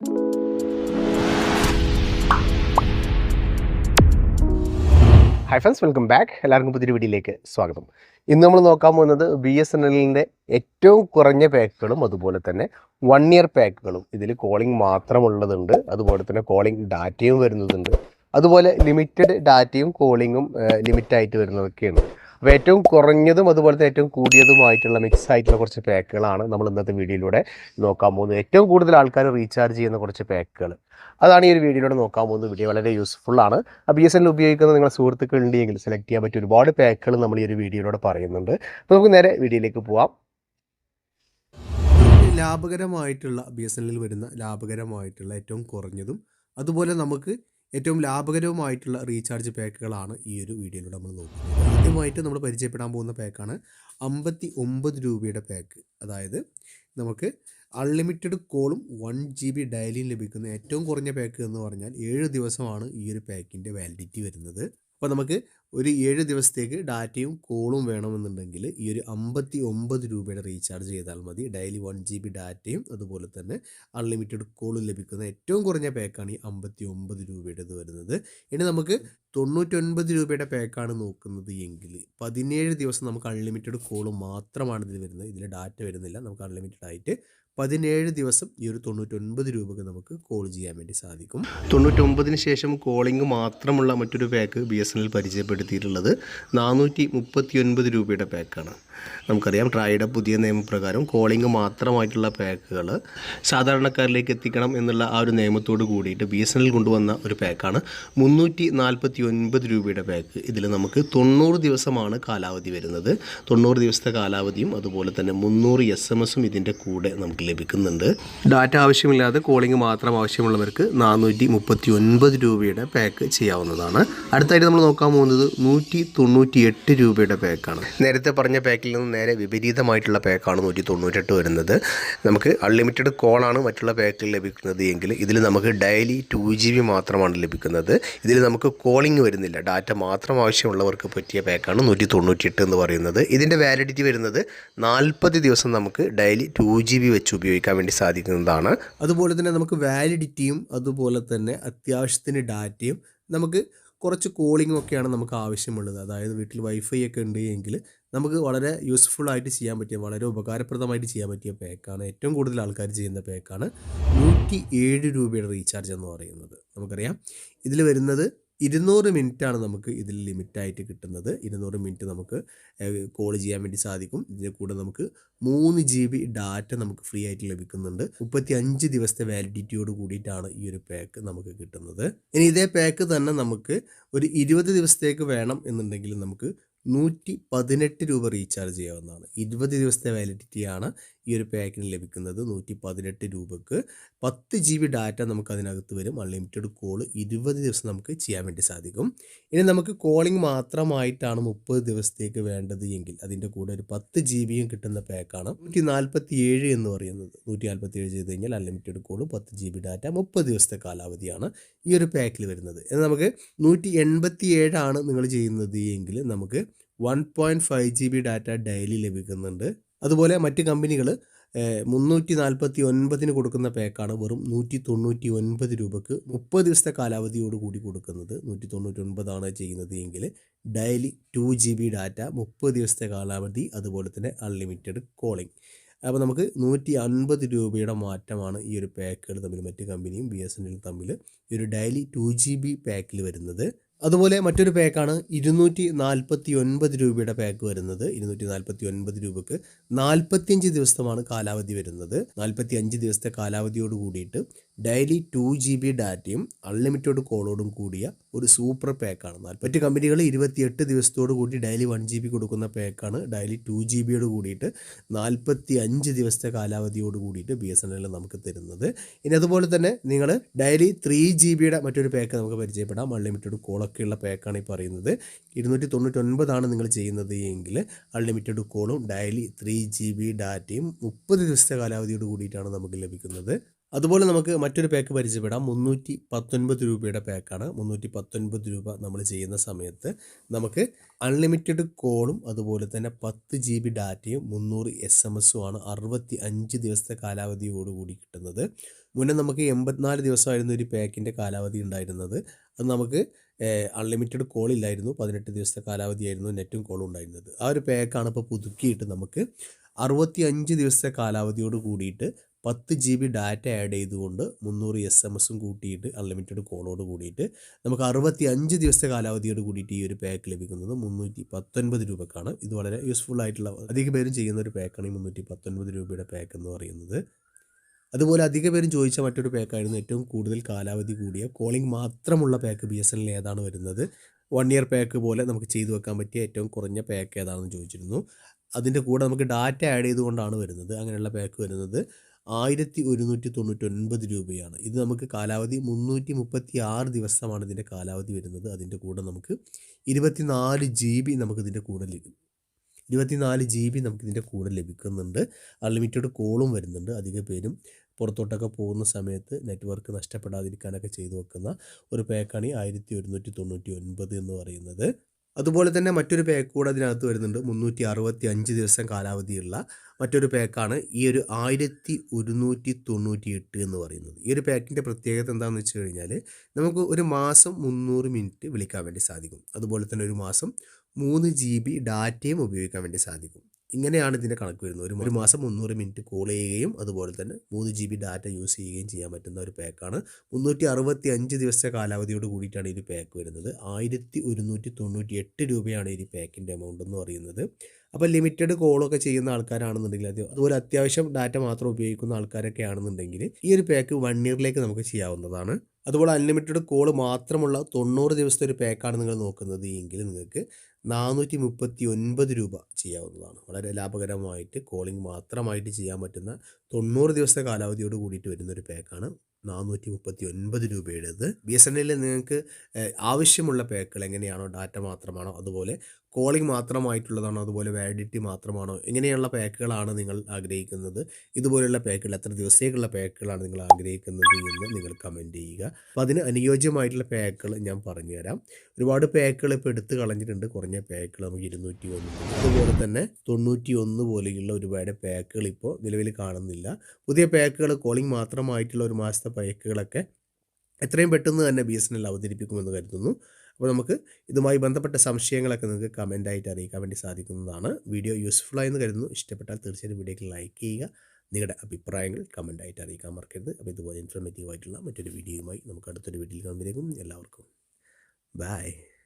Hi friends welcome back എല്ലാവർക്കും പുതിയൊരു വീഡിയോയിലേക്ക് സ്വാഗതം. ഇന്ന് നമ്മൾ നോക്കാൻ പോകുന്നത് ബി എസ് എൻ എല്ലിന്റെ ഏറ്റവും കുറഞ്ഞ പാക്കുകളും അതുപോലെ തന്നെ വൺ ഇയർ പാക്കുകളും ഇതിൽ കോളിംഗ് മാത്രമുള്ളതുണ്ട്. അതുപോലെ തന്നെ കോളിംഗ് ഡാറ്റയും വരുന്നതുണ്ട്. അതുപോലെ ലിമിറ്റഡ് ഡാറ്റയും കോളിങ്ങും ലിമിറ്റായിട്ട് വരുന്നതൊക്കെയാണ്. അപ്പോൾ ഏറ്റവും കുറഞ്ഞതും അതുപോലെ തന്നെ ഏറ്റവും കൂടിയതുമായിട്ടുള്ള മിക്സ് ആയിട്ടുള്ള കുറച്ച് പാക്കുകളാണ് നമ്മൾ ഇന്നത്തെ വീഡിയോയിലൂടെ നോക്കാൻ പോകുന്നത്. ഏറ്റവും കൂടുതൽ ആൾക്കാർ റീചാർജ് ചെയ്യുന്ന കുറച്ച് പാക്കുകൾ. അതാണ് ഈ ഒരു വീഡിയോയിലൂടെ നോക്കാൻ പോകുന്നത്. വീഡിയോ വളരെ യൂസ്ഫുള്ളാണ് ആണ്. ബി എസ് എൻ ഉപയോഗിക്കുന്ന നിങ്ങളുടെ സുഹൃത്തുക്കൾ ഉണ്ടെങ്കിൽ സെലക്ട് ചെയ്യാൻ പറ്റിയ ഒരുപാട് പാക്കുകൾ നമ്മൾ ഈ ഒരു വീഡിയോയിലൂടെ പറയുന്നുണ്ട്. അപ്പോൾ നമുക്ക് നേരെ വീഡിയോയിലേക്ക് പോവാം. ലാഭകരമായിട്ടുള്ള ബി എസ് എൻ എല്ലിൽ വരുന്ന ലാഭകരമായിട്ടുള്ള ഏറ്റവും കുറഞ്ഞതും അതുപോലെ നമുക്ക് ഏറ്റവും ലാഭകരവുമായിട്ടുള്ള റീചാർജ് പാക്കുകളാണ് ഈ ഒരു വീഡിയോയിലൂടെ നമ്മൾ നോക്കുന്നത്. ആദ്യമായിട്ട് നമ്മൾ പരിചയപ്പെടാൻ പോകുന്ന പാക്കാണ് അമ്പത്തി ഒമ്പത് രൂപയുടെ പാക്ക്. അതായത് നമുക്ക് അൺലിമിറ്റഡ് കോളും വൺ ജി ബി ഡയലിയും ലഭിക്കുന്ന ഏറ്റവും കുറഞ്ഞ പാക്ക് എന്ന് പറഞ്ഞാൽ ഏഴ് ദിവസമാണ് ഈ ഒരു പാക്കിന്റെ വാലിഡിറ്റി വരുന്നത്. അപ്പോൾ നമുക്ക് ഒരു ഏഴ് ദിവസത്തേക്ക് ഡാറ്റയും കോളും വേണമെന്നുണ്ടെങ്കിൽ ഈ ഒരു അമ്പത്തി ഒമ്പത് രൂപയുടെ റീചാർജ് ചെയ്താൽ മതി. ഡെയിലി വൺ ജി ബി ഡാറ്റയും അതുപോലെ തന്നെ അൺലിമിറ്റഡ് കോളും ലഭിക്കുന്ന ഏറ്റവും കുറഞ്ഞ പാക്കാണ് ഈ അമ്പത്തി ഒമ്പത് രൂപയുടേത് വരുന്നത്. ഇനി നമുക്ക് തൊണ്ണൂറ്റൊൻപത് രൂപയുടെ പാക്കാണ് നോക്കുന്നത് എങ്കിൽ പതിനേഴ് ദിവസം നമുക്ക് അൺലിമിറ്റഡ് കോൾ മാത്രമാണ് ഇതിൽ വരുന്നത്. ഇതിൽ ഡാറ്റ വരുന്നില്ല. നമുക്ക് അൺലിമിറ്റഡ് ആയിട്ട് പതിനേഴ് ദിവസം ഈ ഒരു തൊണ്ണൂറ്റൊൻപത് രൂപക്ക് നമുക്ക് കോൾ ചെയ്യാൻ വേണ്ടി സാധിക്കും. തൊണ്ണൂറ്റൊമ്പതിന് ശേഷം കോളിംഗ് മാത്രമുള്ള മറ്റൊരു pack B S N L പരിചയപ്പെടുത്തിയിട്ടുള്ളത് നാനൂറ്റി മുപ്പത്തി ഒൻപത് രൂപയുടെ പാക്കാണ് നമുക്കറിയാം ട്രായുടെ പുതിയ നിയമപ്രകാരം കോളിംഗ് മാത്രമായിട്ടുള്ള പാക്കുകൾ സാധാരണക്കാരിലേക്ക് എത്തിക്കണം എന്നുള്ള ആ ഒരു നിയമത്തോട് കൂടിയിട്ട് ബി എസ് എൻ എൽ കൊണ്ടുവന്ന ഒരു പാക്കാണ് മുന്നൂറ്റി നാൽപ്പത്തി ഒൻപത് രൂപയുടെ പാക്ക് ഇതിൽ നമുക്ക് തൊണ്ണൂറ് ദിവസമാണ് കാലാവധി വരുന്നത്. തൊണ്ണൂറ് ദിവസത്തെ കാലാവധിയും അതുപോലെ തന്നെ മുന്നൂറ് എസ് എം എസും ഇതിന്റെ കൂടെ നമുക്ക് ലഭിക്കുന്നുണ്ട്. ഡാറ്റ ആവശ്യമില്ലാതെ കോളിംഗ് മാത്രം ആവശ്യമുള്ളവർക്ക് നാനൂറ്റി മുപ്പത്തി ഒൻപത് രൂപയുടെ പാക്ക് ചെയ്യാവുന്നതാണ്. അടുത്തായിട്ട് നമ്മൾ നോക്കാൻ പോകുന്നത് നൂറ്റി തൊണ്ണൂറ്റി എട്ട് രൂപയുടെ പാക്കാണ് നേരത്തെ പറഞ്ഞ പാക്കിൽ നിന്ന് നേരെ വിപരീതമായിട്ടുള്ള പാക്കാണ് നൂറ്റി തൊണ്ണൂറ്റെട്ട് വരുന്നത്. നമുക്ക് അൺലിമിറ്റഡ് കോളാണ് മറ്റുള്ള പാക്കിൽ ലഭിക്കുന്നത് എങ്കിൽ ഇതിൽ നമുക്ക് ഡെയിലി ടു ജി ബി മാത്രമാണ് ലഭിക്കുന്നത്. ഇതിൽ നമുക്ക് കോളിംഗ് വരുന്നില്ല. ഡാറ്റ മാത്രം ആവശ്യമുള്ളവർക്ക് പറ്റിയ പാക്കാണ് നൂറ്റി തൊണ്ണൂറ്റി എട്ട് എന്ന് പറയുന്നത്. ഇതിന്റെ വാലിഡിറ്റി വരുന്നത് നാൽപ്പത് ദിവസം നമുക്ക് ഡെയിലി ടു ജി ബി വെച്ച്. ഉപയോഗിക്കാൻ വേണ്ടി സാധിക്കുന്നതാണ്. അതുപോലെ തന്നെ നമുക്ക് വാലിഡിറ്റിയും അതുപോലെ തന്നെ അത്യാവശ്യത്തിന് ഡാറ്റയും നമുക്ക് കുറച്ച് കോളിങ്ങും ഒക്കെയാണ് നമുക്ക് ആവശ്യമുള്ളത്. അതായത് വീട്ടിൽ വൈഫൈ ഒക്കെ ഉണ്ട് എങ്കിൽ നമുക്ക് വളരെ യൂസ്ഫുൾ ആയിട്ട് ചെയ്യാൻ പറ്റിയ വളരെ ഉപകാരപ്രദമായിട്ട് ചെയ്യാൻ പറ്റിയ പാക്കാണ് ഏറ്റവും കൂടുതൽ ആൾക്കാർ ചെയ്യുന്ന പാക്കാണ് നൂറ്റി ഏഴ് രൂപയുടെ റീചാർജ് എന്ന് പറയുന്നത്. നമുക്കറിയാം. ഇതിൽ വരുന്നത് ഇരുന്നൂറ് മിനിറ്റാണ് നമുക്ക് ഇതിൽ ലിമിറ്റായിട്ട് കിട്ടുന്നത്. ഇരുന്നൂറ് മിനിറ്റ് നമുക്ക് കോൾ ചെയ്യാൻ വേണ്ടി സാധിക്കും. ഇതിന്റെ കൂടെ നമുക്ക് മൂന്ന് ജി ബി ഡാറ്റ നമുക്ക് ഫ്രീ ആയിട്ട് ലഭിക്കുന്നുണ്ട്. മുപ്പത്തി അഞ്ച് ദിവസത്തെ വാലിഡിറ്റിയോട് കൂടിയിട്ടാണ് ഈ ഒരു പാക്ക് നമുക്ക് കിട്ടുന്നത്. ഇനി ഇതേ പാക്ക് തന്നെ നമുക്ക് ഒരു ഇരുപത് ദിവസത്തേക്ക് വേണം എന്നുണ്ടെങ്കിൽ നമുക്ക് നൂറ്റി പതിനെട്ട് രൂപ റീചാർജ് ചെയ്യാവുന്നതാണ്. ഇരുപത് ദിവസത്തെ വാലിഡിറ്റിയാണ് ഈ ഒരു പാക്കിന് ലഭിക്കുന്നത് നൂറ്റി പതിനെട്ട് രൂപക്ക്. പത്ത് ജി ബി ഡാറ്റ നമുക്ക് അതിനകത്ത് വരും. അൺലിമിറ്റഡ് കോൾ ഇരുപത് ദിവസം നമുക്ക് ചെയ്യാൻ വേണ്ടി സാധിക്കും. ഇനി നമുക്ക് കോളിംഗ് മാത്രമായിട്ടാണ് മുപ്പത് ദിവസത്തേക്ക് വേണ്ടത് എങ്കിൽ അതിന്റെ കൂടെ ഒരു പത്ത് ജി ബിയും കിട്ടുന്ന പാക്കാണ് നൂറ്റി നാൽപ്പത്തി ഏഴ് എന്ന് പറയുന്നത്. നൂറ്റി നാൽപ്പത്തി ഏഴ് ചെയ്ത് കഴിഞ്ഞാൽ അൺലിമിറ്റഡ് കോൾ പത്ത് ജി ബി ഡാറ്റ മുപ്പത് ദിവസത്തെ കാലാവധിയാണ് ഈ ഒരു പാക്കിൽ വരുന്നത്. എന്നാൽ നമുക്ക് നൂറ്റി എൺപത്തി ഏഴാണ് നിങ്ങൾ ചെയ്യുന്നത് എങ്കിൽ നമുക്ക് one point five G B data daily ലഭിക്കുന്നുണ്ട്. അതുപോലെ മറ്റ് കമ്പനികൾ മുന്നൂറ്റി നാൽപ്പത്തി ഒൻപതിന് കൊടുക്കുന്ന പാക്കാണ് വെറും നൂറ്റി തൊണ്ണൂറ്റി ഒൻപത് രൂപക്ക് മുപ്പത് ദിവസത്തെ കാലാവധിയോട് കൂടി കൊടുക്കുന്നത്. നൂറ്റി തൊണ്ണൂറ്റി ഒൻപതാണ് ചെയ്യുന്നത് എങ്കിൽ daily two G B data മുപ്പത് ദിവസത്തെ കാലാവധി അതുപോലെ തന്നെ അൺലിമിറ്റഡ് കോളിംഗ്. അപ്പോൾ നമുക്ക് നൂറ്റി അൻപത് രൂപയുടെ മാറ്റമാണ് ഈ ഒരു പാക്കുകൾ തമ്മിൽ മറ്റ് കമ്പനിയും ബി എസ് എൻ എൽ തമ്മിൽ ഈ ഒരു ഡെയിലി ടു ജി ബി പാക്കിൽ വരുന്നത്. അതുപോലെ മറ്റൊരു പാക്കാണ് ഇരുന്നൂറ്റി നാൽപ്പത്തി ഒൻപത് രൂപയുടെ പാക്ക് വരുന്നത്. ഇരുന്നൂറ്റി നാൽപ്പത്തി ഒൻപത് രൂപക്ക് നാൽപ്പത്തിയഞ്ച് ദിവസമാണ് കാലാവധി വരുന്നത്. നാൽപ്പത്തി അഞ്ച് ദിവസത്തെ കാലാവധിയോട് കൂടിയിട്ട് ഡെയിലി ടു ജി ബി ഡാറ്റയും അൺലിമിറ്റഡ് കോളോടും കൂടിയ ഒരു സൂപ്പർ പാക്കാണ് മറ്റ് കമ്പനികൾ ഇരുപത്തിയെട്ട് ദിവസത്തോട് കൂടി ഡെയിലി വൺ ജി ബി കൊടുക്കുന്ന പാക്കാണ് ഡെയിലി ടു ജി ബിയോട് കൂടിയിട്ട് നാൽപ്പത്തി അഞ്ച് ദിവസത്തെ കാലാവധിയോട് കൂടിയിട്ട് ബി എസ് എൻ എൽ നമുക്ക് തരുന്നത്. ഇനി അതുപോലെ തന്നെ നിങ്ങൾ ഡെയിലി ത്രീ ജി ബിയുടെ മറ്റൊരു പാക്ക് നമുക്ക് പരിചയപ്പെടാം. അൺലിമിറ്റഡ് കോളൊക്കെയുള്ള പാക്കാണ് ഈ പറയുന്നത്. ഇരുന്നൂറ്റി തൊണ്ണൂറ്റൊൻപതാണ് നിങ്ങൾ ചെയ്യുന്നത് എങ്കിൽ അൺലിമിറ്റഡ് കോളും ഡയലി ത്രീ ജി ബി ഡാറ്റയും മുപ്പത് ദിവസത്തെ കാലാവധിയോട് കൂടിയിട്ടാണ് നമുക്ക് ലഭിക്കുന്നത്. അതുപോലെ നമുക്ക് മറ്റൊരു പാക്ക് പരിചയപ്പെടാം. മുന്നൂറ്റി പത്തൊൻപത് രൂപയുടെ പാക്കാണ് മുന്നൂറ്റി പത്തൊൻപത് രൂപ നമ്മൾ ചെയ്യുന്ന സമയത്ത് നമുക്ക് അൺലിമിറ്റഡ് കോളും അതുപോലെ തന്നെ പത്ത് ജി ബി ഡാറ്റയും മുന്നൂറ് എസ് എം എസും ആണ് അറുപത്തി അഞ്ച് ദിവസത്തെ കാലാവധിയോടുകൂടി കിട്ടുന്നത്. മുന്നേ നമുക്ക് എൺപത്തിനാല് ദിവസമായിരുന്നു ഒരു പാക്കിന്റെ കാലാവധി ഉണ്ടായിരുന്നത്. അത് നമുക്ക് അൺലിമിറ്റഡ് കോൾ ഇല്ലായിരുന്നു. പതിനെട്ട് ദിവസത്തെ കാലാവധിയായിരുന്നു നെറ്റും കോളും ഉണ്ടായിരുന്നത്. ആ ഒരു പാക്കാണ് ഇപ്പോൾ പുതുക്കിയിട്ട് നമുക്ക് അറുപത്തി അഞ്ച് ദിവസത്തെ കാലാവധിയോട് കൂടിയിട്ട് പത്ത് ജി ബി ഡാറ്റ ആഡ് ചെയ്തുകൊണ്ട് മുന്നൂറ് എസ് എം എസും കൂട്ടിയിട്ട് അൺലിമിറ്റഡ് കോളോട് കൂടിയിട്ട് നമുക്ക് അറുപത്തി അഞ്ച് ദിവസത്തെ കാലാവധിയോട് കൂടിയിട്ട് ഈ ഒരു പാക്ക് ലഭിക്കുന്നത് മുന്നൂറ്റി പത്തൊൻപത് രൂപക്കാണ്. ഇത് വളരെ യൂസ്ഫുൾ ആയിട്ടുള്ള അധികം പേരും ചെയ്യുന്ന ഒരു പാക്കാണ് ഈ മുന്നൂറ്റി പത്തൊൻപത് രൂപയുടെ പാക്ക് എന്ന് പറയുന്നത്. അതുപോലെ അധിക പേരും ചോദിച്ച മറ്റൊരു പാക്കായിരുന്നു ഏറ്റവും കൂടുതൽ കാലാവധി കൂടിയ കോളിംഗ് മാത്രമുള്ള പാക്ക് ബി എസ് ഏതാണ് വരുന്നത്? വൺ ഇയർ പാക്ക് പോലെ നമുക്ക് ചെയ്തു വെക്കാൻ പറ്റിയ ഏറ്റവും കുറഞ്ഞ പാക്ക് ഏതാണെന്ന് ചോദിച്ചിരുന്നു. അതിന്റെ കൂടെ നമുക്ക് ഡാറ്റ ആഡ് ചെയ്തുകൊണ്ടാണ് വരുന്നത്. അങ്ങനെയുള്ള പാക്ക് വരുന്നത് ആയിരത്തി ഒരുന്നൂറ്റി തൊണ്ണൂറ്റി ഒൻപത് രൂപയാണ്. ഇത് നമുക്ക് കാലാവധി മുന്നൂറ്റി മുപ്പത്തി ആറ് ദിവസമാണ് ഇതിന്റെ കാലാവധി വരുന്നത്. അതിന്റെ കൂടെ നമുക്ക് ഇരുപത്തിനാല് ജി ബി നമുക്കിതിന്റെ കൂടെ ലഭിക്കും. ഇരുപത്തിനാല് ജി ബി നമുക്കിതിന്റെ കൂടെ ലഭിക്കുന്നുണ്ട്. അൺലിമിറ്റഡ് കോളും വരുന്നുണ്ട്. അധിക പേരും പുറത്തോട്ടൊക്കെ പോകുന്ന സമയത്ത് നെറ്റ്വർക്ക് നഷ്ടപ്പെടാതിരിക്കാനൊക്കെ ചെയ്തു വെക്കുന്ന ഒരു പാക്കാണ് ഈ ആയിരത്തി ഒരുന്നൂറ്റി തൊണ്ണൂറ്റി ഒൻപത് എന്ന് പറയുന്നത്. അതുപോലെ തന്നെ മറ്റൊരു പാക്ക് കൂടെ അതിനകത്ത് വരുന്നുണ്ട്. മുന്നൂറ്റി അറുപത്തി അഞ്ച് ദിവസം കാലാവധിയുള്ള മറ്റൊരു പാക്കാണ് ഈ ഒരു ആയിരത്തി ഒരുന്നൂറ്റി തൊണ്ണൂറ്റി എട്ട് എന്ന് പറയുന്നത്. ഈ ഒരു പാക്കിന്റെ പ്രത്യേകത എന്താണെന്ന് വെച്ച് കഴിഞ്ഞാൽ നമുക്ക് ഒരു മാസം മുന്നൂറ് മിനിറ്റ് വിളിക്കാൻ വേണ്ടി സാധിക്കും. അതുപോലെ തന്നെ ഒരു മാസം മൂന്ന് ജി ബി ഡാറ്റയും ഉപയോഗിക്കാൻ വേണ്ടി സാധിക്കും. ഇങ്ങനെയാണ് ഇതിന്റെ കണക്ക് വരുന്നത്. ഒരു ഒരു മാസം മുന്നൂറ് മിനിറ്റ് കോൾ ചെയ്യുകയും അതുപോലെ തന്നെ മൂന്ന് ജി ബി ഡാറ്റ യൂസ് ചെയ്യുകയും ചെയ്യാൻ പറ്റുന്ന ഒരു പാക്കാണ് മുന്നൂറ്റി അറുപത്തി അഞ്ച് ദിവസത്തെ കാലാവധിയോട് കൂടിയിട്ടാണ് ഈ ഒരു പാക്ക് വരുന്നത്. ആയിരത്തി ഒരുന്നൂറ്റി തൊണ്ണൂറ്റി എട്ട് രൂപയാണ് ഈ പാക്കിന്റെ എമൗണ്ട് എന്ന് പറയുന്നത്. അപ്പോൾ ലിമിറ്റഡ് കോളൊക്കെ ചെയ്യുന്ന ആൾക്കാരാണെന്നുണ്ടെങ്കിൽ അത് അതുപോലെ അത്യാവശ്യം ഡാറ്റ മാത്രം ഉപയോഗിക്കുന്ന ആൾക്കാരൊക്കെ ആണെന്നുണ്ടെങ്കിൽ ഈ ഒരു പാക്ക് വൺ ഇയറിലേക്ക് നമുക്ക് ചെയ്യാവുന്നതാണ്. അതുപോലെ അൺലിമിറ്റഡ് കോൾ മാത്രമുള്ള തൊണ്ണൂറ് ദിവസത്തെ ഒരു പാക്കാണ് നിങ്ങൾ നോക്കുന്നത് എങ്കിൽ നിങ്ങൾക്ക് നാനൂറ്റി മുപ്പത്തി ഒൻപത് രൂപ ചെയ്യാവുന്നതാണ്. വളരെ ലാഭകരമായിട്ട് കോളിംഗ് മാത്രമായിട്ട് ചെയ്യാൻ പറ്റുന്ന തൊണ്ണൂറ് ദിവസത്തെ കാലാവധിയോട് കൂടിയിട്ട് വരുന്ന ഒരു പാക്കാണ് നാനൂറ്റി മുപ്പത്തി ഒൻപത് രൂപയുടേത് ബി എസ് എൻ എല്ലിൽ നിങ്ങൾക്ക് ആവശ്യമുള്ള പാക്കുകൾ എങ്ങനെയാണോ ഡാറ്റ മാത്രമാണോ അതുപോലെ കോളിംഗ് മാത്രമായിട്ടുള്ളതാണോ? അതുപോലെ വാലിഡിറ്റി മാത്രമാണോ? എങ്ങനെയുള്ള പാക്കുകളാണ് നിങ്ങൾ ആഗ്രഹിക്കുന്നത്. ഇതുപോലെയുള്ള പാക്കുകൾ എത്ര ദിവസത്തേക്കുള്ള പാക്കുകളാണ് നിങ്ങൾ ആഗ്രഹിക്കുന്നത് എന്ന് നിങ്ങൾ കമന്റ് ചെയ്യുക. അപ്പോൾ അതിന് അനുയോജ്യമായിട്ടുള്ള പാക്കുകൾ ഞാൻ പറഞ്ഞുതരാം. ഒരുപാട് പാക്കുകൾ ഇപ്പോൾ എടുത്ത് കളഞ്ഞിട്ടുണ്ട്. കുറഞ്ഞ പാക്കുകൾ നമുക്ക് ഇരുന്നൂറ്റി ഒന്ന് അതുപോലെ തന്നെ തൊണ്ണൂറ്റി ഒന്ന് പോലെയുള്ള ഒരുപാട് പാക്കുകൾ ഇപ്പോൾ നിലവിൽ കാണുന്നില്ല. പുതിയ പാക്കുകൾ കോളിംഗ് മാത്രമായിട്ടുള്ള ഒരു മാസത്തെ പാക്കുകളൊക്കെ എത്രയും പെട്ടെന്ന് തന്നെ ബി എസ് എൻ എൽ അവതരിപ്പിക്കുമെന്ന് കരുതുന്നു. അപ്പോൾ നമുക്ക് ഇതുമായി ബന്ധപ്പെട്ട സംശയങ്ങളൊക്കെ നിങ്ങൾക്ക് കമന്റായിട്ട് അറിയിക്കാൻ വേണ്ടി സാധിക്കുന്നതാണ്. വീഡിയോ യൂസ്ഫുൾ ആയെന്ന് കരുതുന്നു. ഇഷ്ടപ്പെട്ടാൽ തീർച്ചയായും വീഡിയോക്ക് ലൈക്ക് ചെയ്യുക. നിങ്ങളുടെ അഭിപ്രായങ്ങൾ കമന്റായിട്ട് അറിയിക്കാൻ മറക്കരുത്. അപ്പോൾ ഇതുപോലെ ഇൻഫർമേറ്റീവ് ആയിട്ടുള്ള മറ്റൊരു വീഡിയോയുമായി നമുക്ക് അടുത്തൊരു വീഡിയോയിൽ കാണുമ്പോഴേക്കും എല്ലാവർക്കും. ബൈ